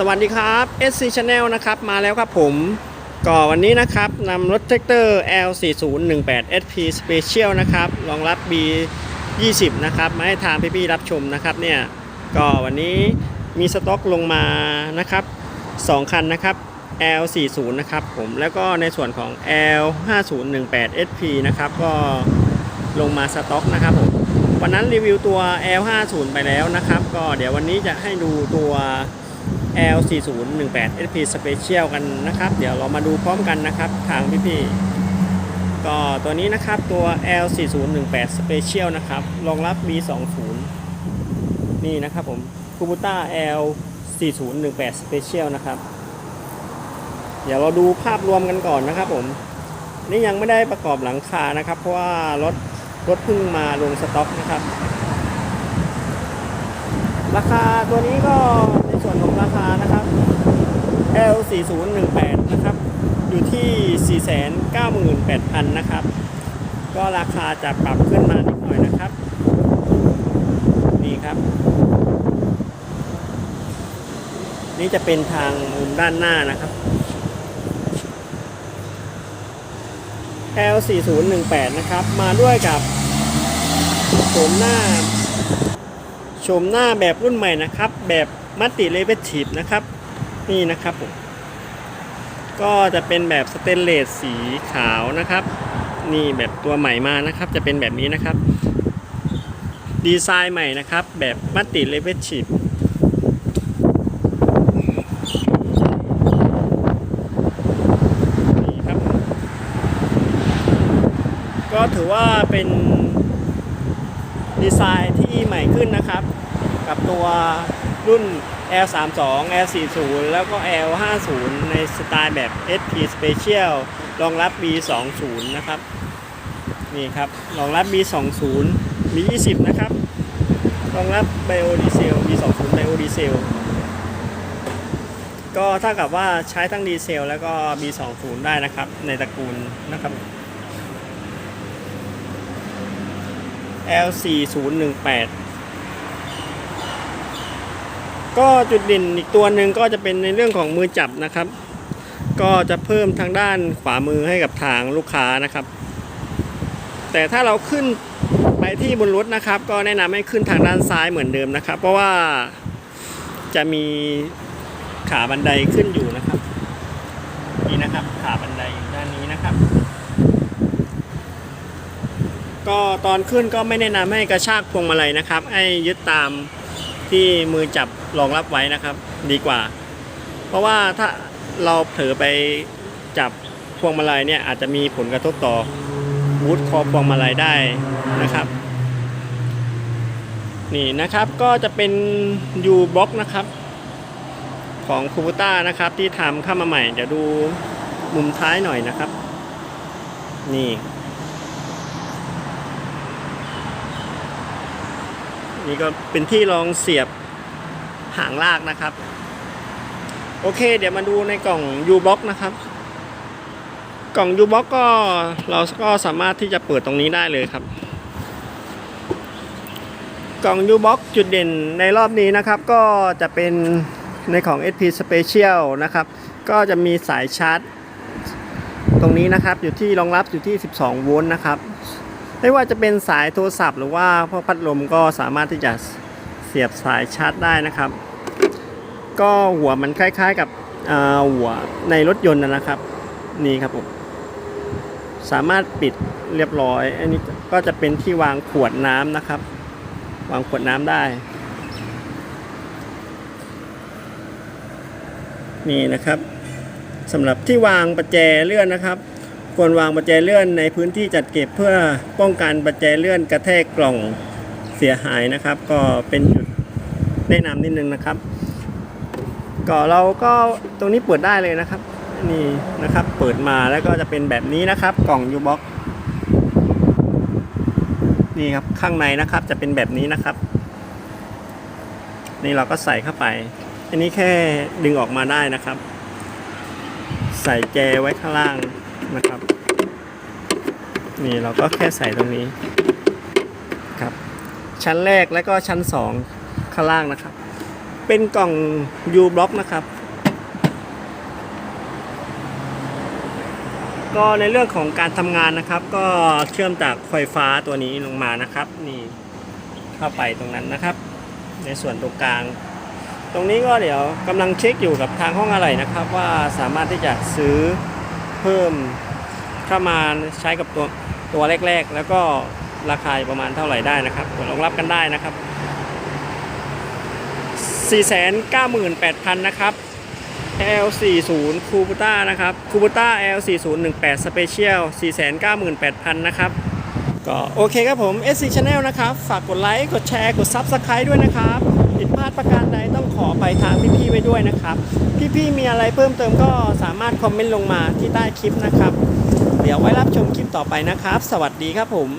สวัสดีครับ SC Channel นะครับ มาแล้วครับผม ก็วันนี้นะครับนำรถแท็กเตอร์ L4018 SP Special นะครับ รองรับ B20 นะครับ มาให้ทางพี่ๆรับชมนะครับเนี่ย ก็วันนี้มีสต็อกลงมานะครับ 2 คันนะครับ L40 นะครับผมแล้วก็ในส่วนของ L5018 SP นะครับก็ลงมาสต็อกนะครับผมวันนั้นรีวิวตัว L50 ไปแล้วนะครับ ก็เดี๋ยววันนี้จะให้ดูตัว L4018 SP Special กันนะครับ เดี๋ยวเรามาดูพร้อมกันนะครับ ทางพี่ๆก็ตัวนี้นะครับตัว L4018 Special นะครับรองรับ B20 นี่นะครับผม Kubota L4018 Special นะครับ เดี๋ยวเราดูภาพรวมกันก่อนนะครับผมนี่ยังไม่ได้ประกอบหลังคานะครับ เพราะว่ารถรถเพิ่งมาลงสต็อกนะครับ ราคาตัวนี้ก็ ส่วนของราคานะครับ L4018 นะครับ อยู่ที่ 498,000 นะครับ ก็ราคาจะปรับขึ้นมานิดหน่อยนะครับ นี่ครับ นี่จะเป็นทางมุมด้านหน้านะครับ L4018 นะครับ มาด้วยกับโฉมหน้าโฉมหน้าแบบรุ่นใหม่นะครับ แบบ มัตติเลเวทีฟนะครับ นี่นะครับผมก็จะเป็นแบบสเตนเลสสีขาวนะครับ นี่แบบตัวใหม่มานะครับ จะเป็นแบบนี้นะครับ ดีไซน์ใหม่นะครับ แบบมัตติเลเวทีฟนี่ครับก็ถือว่าเป็นดีไซน์ที่ใหม่ขึ้นนะครับ กับตัว รุ่น L32 L40 แล้วก็ L50 ในสไตล์แบบ SP Special รองรับ B20 นะครับ นี่ครับรองรับ B20 B20 นะครับ รองรับ Biodiesel B20 Biodiesel ก็เท่ากับว่าใช้ทั้งดีเซลแล้วก็ B20 ได้นะครับ ในตระกูลนะครับ L4018 ก็จุดเด่นอีกตัวหนึ่งก็จะเป็นในเรื่องของมือจับนะครับ ก็จะเพิ่มทางด้านขวามือให้กับทางลูกค้านะครับ แต่ถ้าเราขึ้นไปที่บนรถนะครับ ก็แนะนำให้ขึ้นทางด้านซ้ายเหมือนเดิมนะครับ เพราะว่าจะมีขาบันไดขึ้นอยู่นะครับ นี่นะครับขาบันไดด้านนี้นะครับ ก็ตอนขึ้นก็ไม่แนะนำให้กระชากพวงมาลัยนะครับ ให้ยึดตาม ที่มือจับรองรับไว้นะครับ ดีกว่า เพราะว่าถ้าเราเผลอไปจับพวงมาลัยเนี่ยอาจจะมีผลกระทบต่อวูดคอพวงมาลัยได้นะครับ นี่นะครับก็จะเป็น U block นะครับ ของคูบูต้านะครับที่ทำเข้ามาใหม่ เดี๋ยวดูมุมท้ายหน่อยนะครับ นี่ นี่ก็เป็นที่รองเสียบหางลากนะครับ โอเค เดี๋ยวมาดูในกล่อง U box นะครับ กล่อง U box ก็เราก็สามารถที่จะเปิดตรงนี้ได้เลยครับ กล่อง U box จุดเด่นในรอบนี้นะครับ ก็จะเป็นในของ SP Special นะครับ ก็จะมีสายชาร์จ ตรงนี้นะครับอยู่ที่รองรับอยู่ที่ 12 โวลต์นะครับ ไม่ว่าจะเป็นสายโทรศัพท์ หรือว่าพวกพัดลมก็สามารถที่จะเสียบสายชาร์จได้นะครับ ก็หัวมันคล้าย ๆ กับหัวในรถยนต์นะครับ นี่ครับผมสามารถปิดเรียบร้อย อันนี้ก็จะเป็นที่วางขวดน้ำนะครับ วางขวดน้ำได้ นี่นะครับสำหรับที่วางประแจเลื่อนนะครับ ควรวางประแจเลื่อนในพื้นที่จัดเก็บเพื่อป้องกันประแจเลื่อนกระแทกกล่องเสียหายนะครับ ก็เป็นจุดแนะนำนิดนึงนะครับ ก็เราก็ตรงนี้เปิดได้เลยนะครับ นี่นะครับเปิดมาแล้วก็จะเป็นแบบนี้นะครับ กล่องยูบ็อกนี่ครับข้างในนะครับจะเป็นแบบนี้นะครับ นี่เราก็ใส่เข้าไป อันนี้แค่ดึงออกมาได้นะครับ ใส่แจไว้ข้างล่าง นะครับ นี่เราก็แค่ใส่ตรงนี้ครับ ชั้นแรกแล้วก็ชั้นสองข้างล่างนะครับ เป็นกล่อง U block นะครับ ก็ในเรื่องของการทำงานนะครับ ก็เชื่อมจากไฟฟ้าตัวนี้ลงมานะครับ นี่เข้าไปตรงนั้นนะครับ ในส่วนตรงกลางตรงนี้ก็เดี๋ยวกำลังเช็คอยู่กับทางห้องอะไรนะครับ ว่าสามารถที่จะซื้อ เพิ่มเข้ามาใช้กับตัวตัวแรก ๆ แล้วก็ราคาประมาณเท่าไหร่ได้นะครับรองรับกันได้นะครับ 498,000 นะครับ L40 คูบูต้านะครับคูบูต้า L4018 Special 498,000 นะครับ ก็โอเคครับผม SC Channel นะครับ ฝากกดไลค์ กดแชร์ กด Subscribe ด้วยนะครับ พลาดประการใดต้องขอไปทางพี่ๆไว้ด้วยนะครับ พี่ๆมีอะไรเพิ่มเติมก็สามารถคอมเมนต์ลงมาที่ใต้คลิปนะครับ เดี๋ยวไว้รับชมคลิปต่อไปนะครับ สวัสดีครับผม